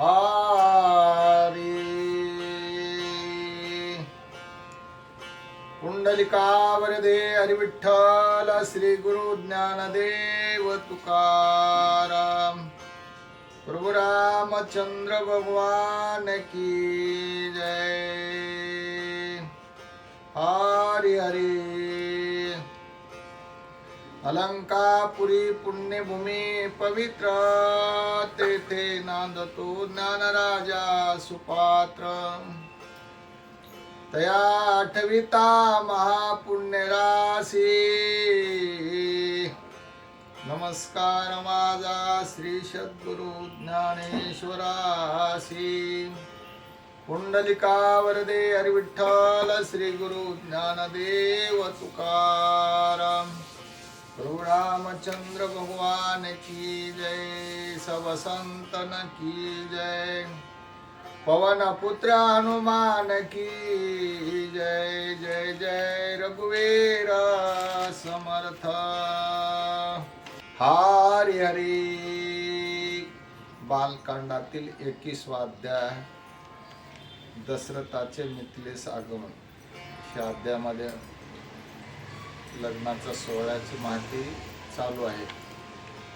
हरी। पुंडलिका हरिविठ्ठल हरी श्री गुरु ज्ञानदेव तुकाराम। प्रभु रामचंद्र भगवान की जय। हरी हरी। अलंकापुरी पुण्यभूमी पवित्र तेथे नांदतो ज्ञानराजा सुपात्र। तया आठविता महापुण्यराशी। नमस्कार माझा श्री सद्गुरु ज्ञानेश्वरासी पुण्डलिकावरदे हरिविठ्ठल श्री गुरु ज्ञानदेव तुकाराम। रामचंद्र भगवान की जय सब संतन की जय। पवन पुत्र हनुमान की जय जय जय रघुवीर समर्थ। हरी हरी। बालकांडातील एकवीसवाध्याय दशरथाचे मिथिलेस आगमन. ह्या अध्यायामध्ये लग्नाचा सोहळ्याची माहिती चालू आहे.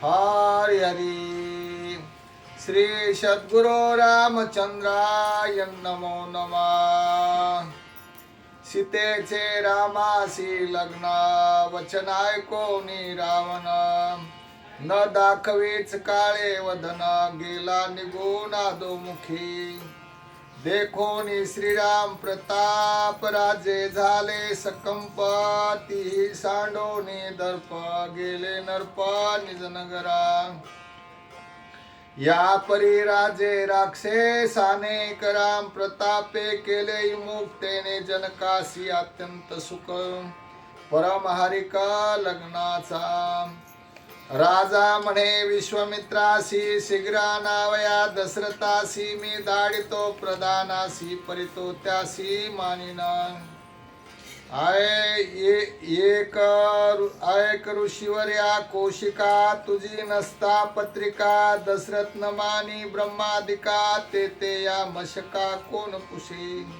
हरी हरी श्री सद्गुरु रामचंद्राय नमो नमा. सीतेचे रामासी लग्न वचन ऐकोनी रावण. न दाखवीच काळे वदन गेला निघून आदोमुखी. देखोनी श्रीराम प्रताप राजे झाले सकंपती. सांडोनी दर्प गेले नरप निज नगरा. या परी राजे राक्षसाने कराम प्रतापे केले मुक्तेने जनकासी अत्यंत सुख. परमहारिका लग्नाचा. राजा म्हणे विश्वमित्रासी शीघ्रा नावया दशरथासी मी दाडितो प्रदानासी परितो त्यासी मानिना. आय ये- एक ऐक ऋषीवर्या कोशिका तुझी नसता पत्रिका दशरथ नमानी ब्रह्मादिका ते ते या मशका कोण पुशी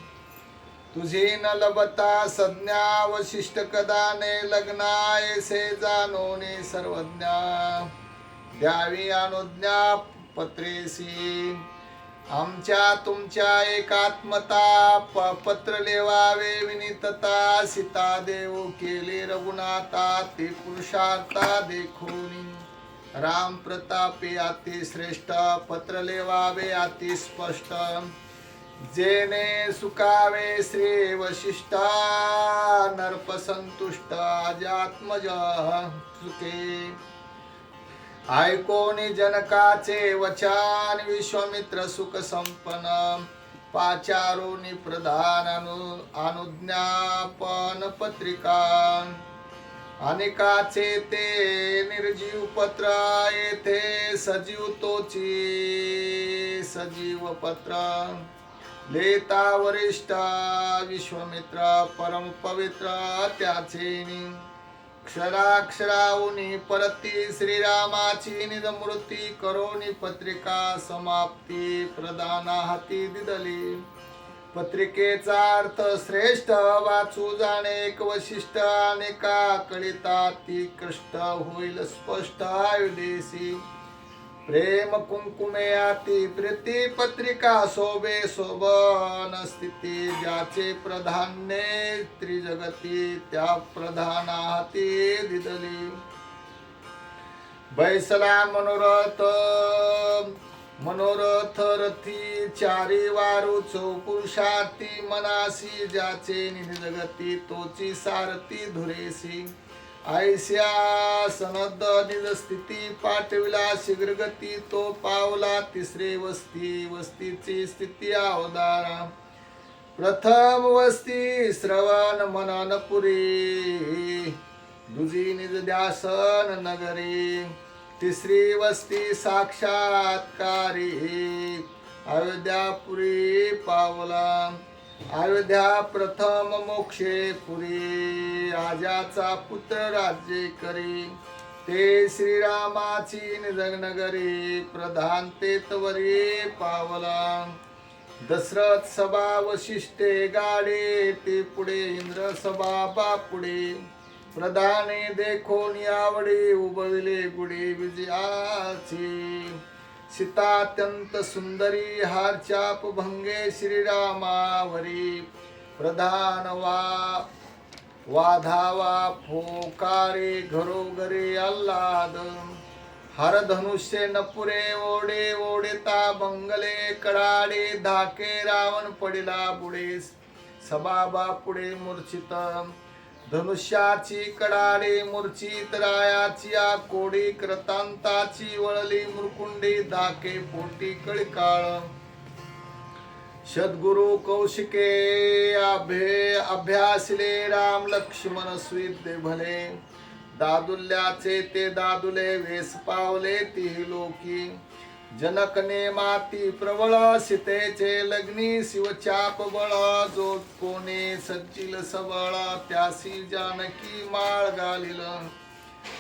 तुझी न लबता संज्ञा वशिष्ठ कदाने लग्नायसे जाणोने सर्वज्ञा. द्यावी अनुज्ञा पत्रेसी. आमच्या तुमच्या एकात्मता प- पत्र लेवावे विनितता. सीता देव केले रघुनाथा ते पुरुषार्था देखोनी. राम प्रतापे अति श्रेष्ठ पत्र लेवावे अति स्पष्ट. जेने सुकावे श्री वशिष्ठा नरप संतुष्ट सुखे. ऐकोनी जनकाचे वचन विश्वमित्र सुख संपन्न पाचारोनी प्रधान अनु अनुज्ञापन पत्रिका अनेकाचे ते निर्जीव पत्र येथे सजीव तोची सजीव पत्र. लेता वरिष्ठ विश्वमित्र परम पवित्र त्याचे क्षराक्षराऊनी परती श्रीरामाची निजमूर्ती करोनी पत्रिका समाप्ती प्रदाना हाती दिदली. पत्रिकेचा अर्थ श्रेष्ठ वाचू जाणे एक वशिष्ठ अनेका कळिता ती कृष्ट होईल स्पष्ट आयुदेशी प्रेम कुंकुमे आती पत्रिका शोभे शोभन स्थिती ज्याचे प्रधान्य त्रिजगती त्या प्रधानाती दिदली. बैसला मनोरथ मनोरथ रथी चारी वारू चौपुषाती मनासी ज्याचे निजगती तोची सारथी धुरेसी. ऐस्या सनद निज स्थिती पाठविला शीघ्रगती तो पावला. तिसरे वस्ती वस्तीची स्थिती अवदारा प्रथम वस्ती श्रवण मननपुरी. दुजी निज द्यासन नगरी. तिसरी वस्ती साक्षात्कारी. अयोध्यापुरी पावला. अयोध्या प्रथम मोक्षे पुरी राजाचा पुत्र राज्य करी. ते श्रीरामाची जगनगरी प्रधान ते तवरी पावला. दशरथ सभा वशिष्ठे गाडे ते पुढे इंद्र सभा बापुडे. प्रधाने देखोन यावडे उभविले गुढे विजयाची. सीतात्यंत सुंदरी हार भंगे श्रीरामावरी प्रधान वा वाधावा फोकारे घरोघरे आल्हाद हर धनुष्य नपुरे ओढे ओढेता बंगले कडाडे धाके रावण पडिला बुडे। सबाबा पुढे मूर्छित। धनुष्याची कडाडे मूर्छित रायाची कोडी कृतांताची वळली मुरकुंडी धाके पोटी कळकाळ. सद्गुरु कौशिके अभे अभ्यासले राम लक्ष्मण स्वीते भले. दादुल्याचे ते दादुले वेस पावले ती लोकी. जनकने माती प्रबळ सीतेचे लग्नी शिवचाप बळ जो कोणे सज्जिल सबळ त्यासी जानकी माळ घालिल.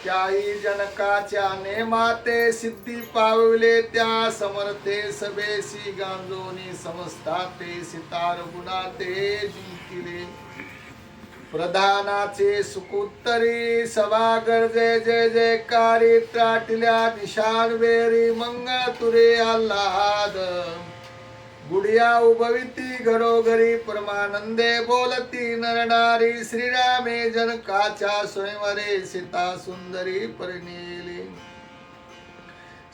त्याही जनकाच्या नेमाते सिद्धी पावले त्या समर्थे सभेसी गांजोनी समस्ता ते सितार गुणाते जिंकिले. प्रधानाचे सुकुत्तरी सभागर गरजे जय जयकारी त्राटल्या निशान बेरी मंगळ तुरे आल्हाद. गुडिया उभविती घरोघरी परमानंदे बोलती नरनारी श्रीरामे जनकाच्या स्वयंवरे सीता सुंदरी परिणिली.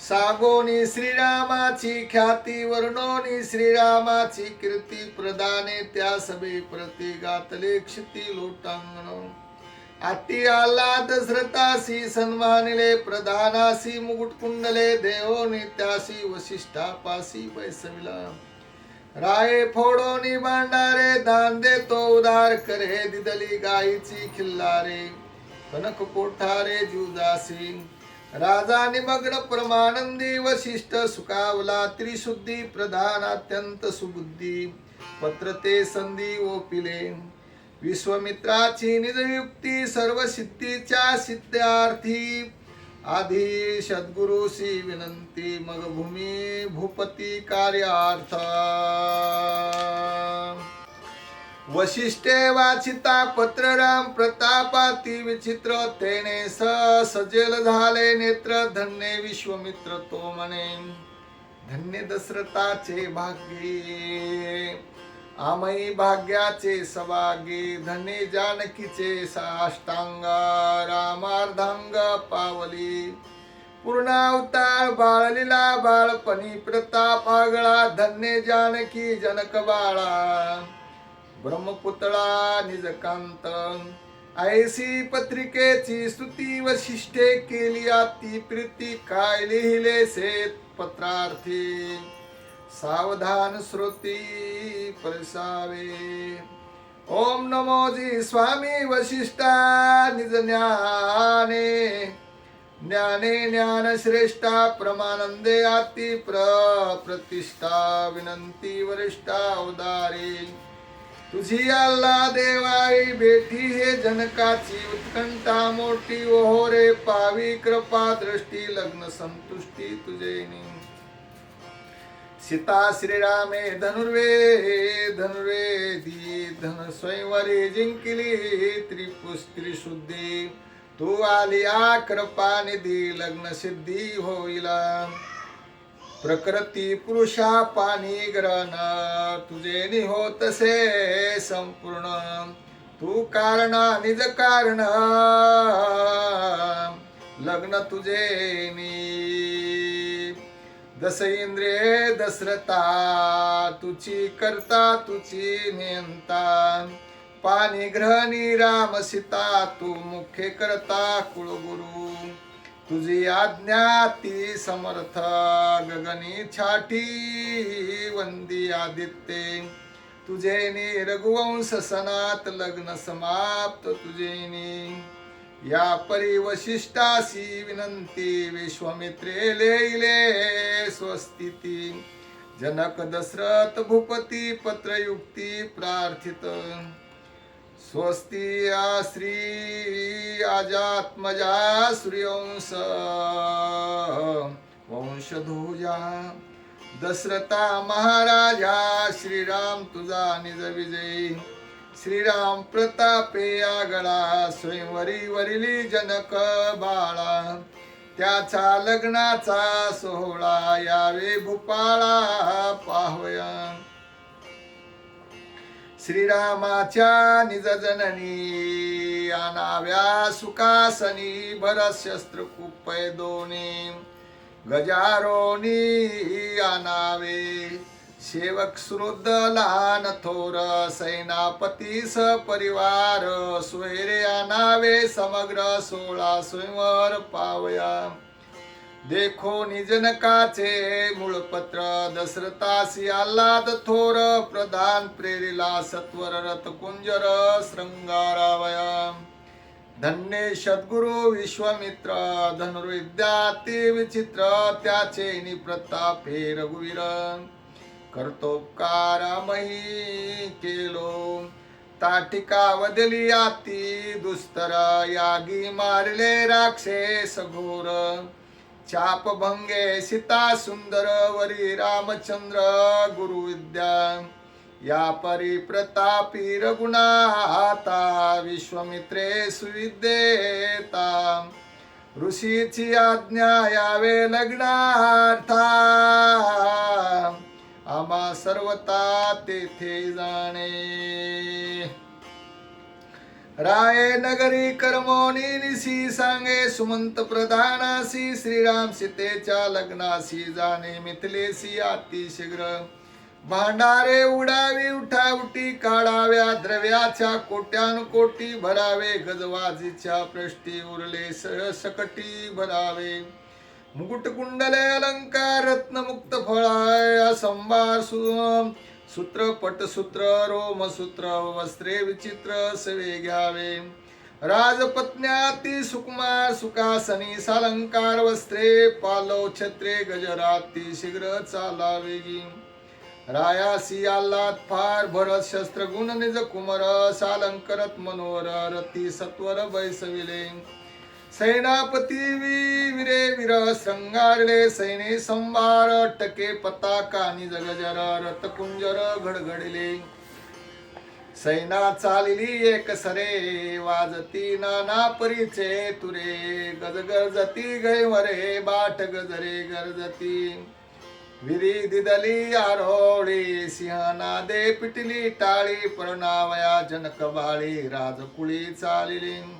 सागोनी श्रीरामाची ख्याती वर्णोनी श्रीरामाची कीर्ती प्रदाने त्या सभे प्रती गातले क्षिती लोटांगण. अति आला दशरथासी सन्मानिले प्रधानासी मुकुट कुंडले देवोनी त्यासी वशिष्ठापासी बैसविला राये फोडोनी भांडारे दान देतो उदार करे दिदली गायीची खिल्लारे. कनक कोठारे जुदासी राजा निमग्न परमानंदी वशिष्ठ सुकावला त्रिशुद्धी प्रधान अत्यंत सुबुद्धी। पत्र ते संधी ओपिले। विश्वमित्राची निजयुक्ती सर्व सिद्धीच्या सिद्धार्थी आधी सद्गुरुशी विनंती मग भूमी भूपती कार्यार्थ। वशिष्ठे वाचिता पत्र राम प्रतापाती विचित्र तेने स सजेल झाले नेत्र धन्य विश्वमित्र तो म्हणे. धन्य दशरथाचे भाग्ये आमई भाग्याचे सवागे धन्य जानकीचे साष्टांग रामार्धांग पावली. पूर्णावतार बाळलीला बाळपणी प्रताप आगळा धन्य जानकी जनक बाळा. ब्रह्मपुतळा निजकांत ऐसी पत्रिकेची स्तुती वशिष्ठे केली आती प्रीती काय लिहिले सेत पत्रार्थी? सावधान श्रोती परसावे ओम नमोजी स्वामी वशिष्ठा निज ज्ञाने. ज्ञाने ज्ञान श्रेष्ठा प्रमानंदे आती प्र प्रतिष्ठा विनंती वरिष्ठा उदारी. तुझी अल्ला देवाई बेटी हे जनकाची उत्कंठा मोठी. ओहो रे पावी कृपा दृष्टी लग्न संतुष्टी तुझे सीता श्रीरामे धनुर्वे धनुर्वे दी धन स्वयंवरी जिंकली त्रिपुस्त्री शुद्धी. तू आली आ कृपा निधी लग्न सिद्धी होईला. प्रकृती पुरुषा पाणी ग्रहण. तुझे निहोतसे संपूर्ण. तू कारण निज कारण. लग्न तुझे मी. दस इंद्रे दसरता तुची करता तुची नियंता. पाणी ग्रहणी राम सीता तू मुख्य करता कुळगुरु. तुझी आज्ञा ती समर्थ गगनी छाटी वंदी आदित्ये. तुझे रघुवंश सनात लग्न समाप्त तुझे या परी वशिष्ठासी विनंती विश्वमित्रे लेले स्वस्तिती. जनक दशरथ भूपती पत्रयुक्ती प्रार्थित. स्वस्ति श्री अजात्मजा श्रियंस वंशधूजा। दशरथा महाराजा श्रीराम तुझा निज विजयी। श्रीराम प्रतापे आगळा स्वयंवरी वरिली जनक बाळा। त्याचा लग्नाचा सोहळा यावे भूपाळा पाहूया श्रीरामाच्या निजजननी आनाव्या सुखासनी भरत शस्त्र कुपय दोनी. गजारोनी आनावे सेवक श्रुद्ध लहान थोर सेनापती परिवार सोयरे आनावे समग्र सोळा स्वयंवर पावया. देखो निजनकाचे मूळपत्र दशरथासी आल्हाद थोर प्रधान प्रेरिला सत्वर रथ कुंजर शृंगारावया. धन्य सद्गुरु विश्वामित्र धनुर्विद्याती विचित्र त्याचे निप्रतापे रघुवीर. कर्तोपकारामही केलो ताटिका वदली आती दुस्तर यागी मारले राक्षस घोर. चाप भंगे सीता सुंदर वरी रामचंद्र गुरु विद्या. या परी प्रतापी रघुनाथा विश्वमित्रे सुविद्येता. ऋषीची आज्ञा यावे लग्नार्था. आम्हा सर्वता तेथे जाणे. राय नगरी कर्मोनी निसी सांगे सुमंत प्रधानासी श्रीराम सीतेच्या लग्नासी जाणे मिथिलेसी अतिशीघ्र भांडारे उडावी उठावटी काढाव्या द्रव्याच्या कोट्यान कोटी भरावे गजवाजीच्या प्रष्टी उरले स- सकटी भरावे. मुकुट कुंडले अलंकार रत्नमुक्त फळाय संभार सु सूत्र पटसूत्र रोमसूत्र वस्त्रे विचित्र सवे घ्यावे. राजपत्न्याती सुकुमार सुखासनी सालंकार वस्त्रे पालव छत्रे गजराती शीघ्र चालावेगी रायासी आल्हाद फार भरत शस्त्र गुण निज कुमर सालंकरत मनोहर रती सत्वर बैसविले. सैनापती वी विरे विर श्रंगारले सैने संभार टके पताका जगजर गजर घडघडले. सैना चालली एक सरे वाजती नाना परीचे तुरे. गज गरजती गैवरे बाट गजरे गरजती. विरी दिदली आरोळी सिंहनादे पिटली टाळी प्रणावया जनक बाळी राजकुळी चालिली.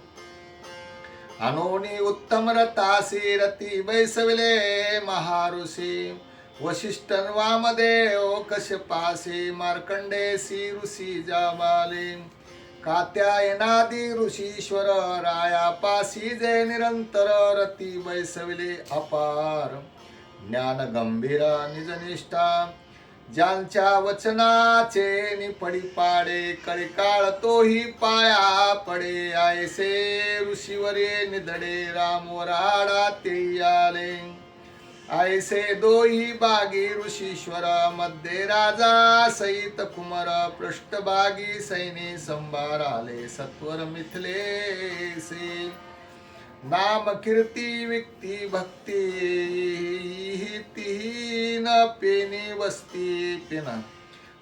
अनोनी उत्तम रतासी रती बैसविले महाऋषी वशिष्ठ वामदेव कश्यपासी मार्कंडेसी ऋषी जामाले कात्यायनादी ऋषीश्वर रायापासी जय निरंतर रती बैसविले अपार. ज्ञान गंभीर निजनिष्ठा. ज्यांच्या वचनाचे निपडी पाडे कळिकाळ तोही पाया पडे. आयसे ऋषीवरे निधडे रामवराडा ते आले. आयसे दोही बागी ऋषीश्वर मध्ये राजा सहित कुमार पृष्ठभागी सैनी संभार आले. सत्वर मिथलेसे नाम कीर्ती विक्ती भक्ती तिही न पेने वस्ती पेना.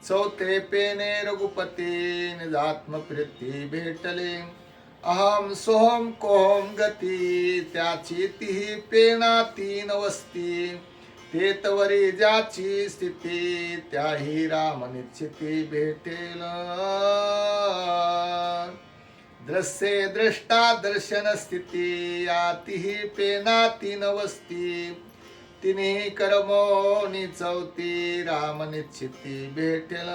चौथे पेने रघुपती निजात्म प्रीती भेटले. अहम सोहम कोहम गती त्याची तिही पेना तीन वस्ती. ते तवरी ज्याची स्थिती त्याही राम निश्चिती भेटेल. दृश्ये द्रष्टा दर्शन स्थिती यातीही पेना तीन वस्ती तिन्ही कर्मोनी चौथी राम निश्चिती भेटेल।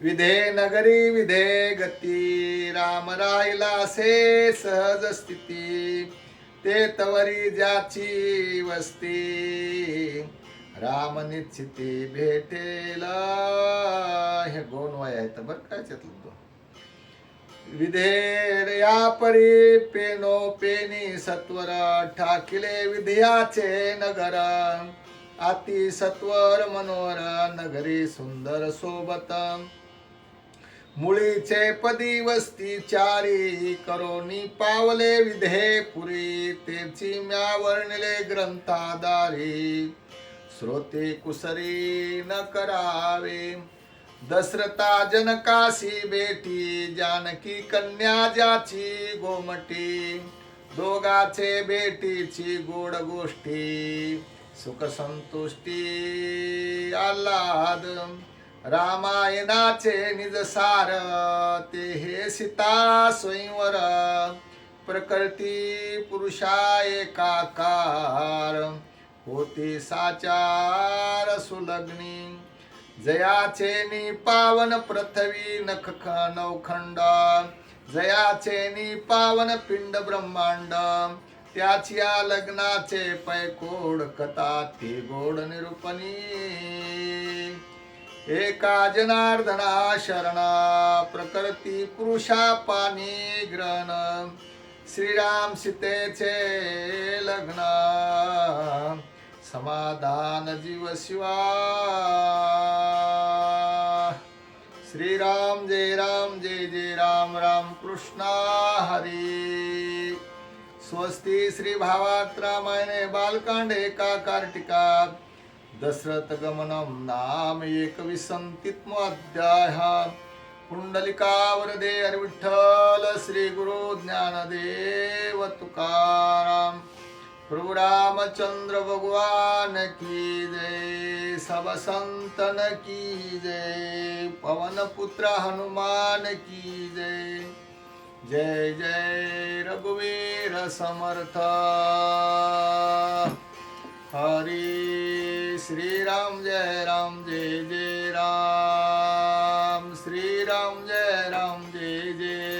विधे नगरी विधे गती राम राहिला असे सहज स्थिती। ते तवरी ज्याची वस्ती। राम निश्चिती भेटेल। हे गोन वय आहेत बरं काय त्यातलं तो विधेर या परी पेनो पेनी सत्वर ठाकिले विधयाचे नगर. अति सत्वर मनोहर नगरी सुंदर सोबत. मुळीचे पदी वस्ती चारी करोनी पावले विधे पुरी तेची म्या वर्णिले ग्रंथादारी श्रोते कुसरी न करावे. दशरथा जनकाशी बेटी जानकी कन्या ज्याची गोमटी. दोघाचे बेटीची गोड गोष्टी. सुख संतुष्टी आल्हाद. रामायणाचे निजसार ते हे सीता स्वयंवर. प्रकृती पुरुषा एकाकार होते साचार सुलग्नी. जयाचे नि पावन पृथ्वी नख नवखंड जयाचे नि पावन पिंड ब्रह्मांड. त्याच्या लग्नाचे पैकोड कथा ती गोड निरूपणी. एका जनार्दना शरणा प्रकृती पुरुषा पाणी ग्रहण. श्रीराम सीतेचे लग्न. समाधान जीव शिवा श्रीराम जय राम जय जय राम राम कृष्णा हरी। स्वस्ती श्री भावात रामायणे बालकांडे एका कार्तिका दशरथ गमनम नाम एकविसंतित्मोऽध्याय पुंडलिकावरदे हरविठ्ठल श्री गुरु ज्ञानदेव तुकाराम। प्रभु रामचंद्र भगवान की जय सब संतन की जय पवन पुत्र हनुमान की जय। जय जय रघुवीर समर्थ। हरी श्री राम जय राम जय जय राम। श्री राम जय राम जय जय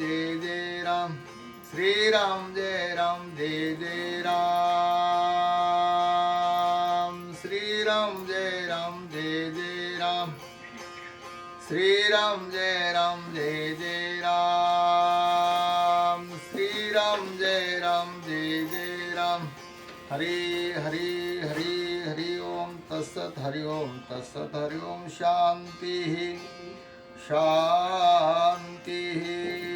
राम श्री राम जय राम जय जय राम श्री राम जय राम जय जय राम श्री राम जय राम जय जय राम श्री राम जय राम जय जय राम हरी हरी हरी हरि ओम तत्सत हरि ओम तत्सत हरि ओम शांती। शांती।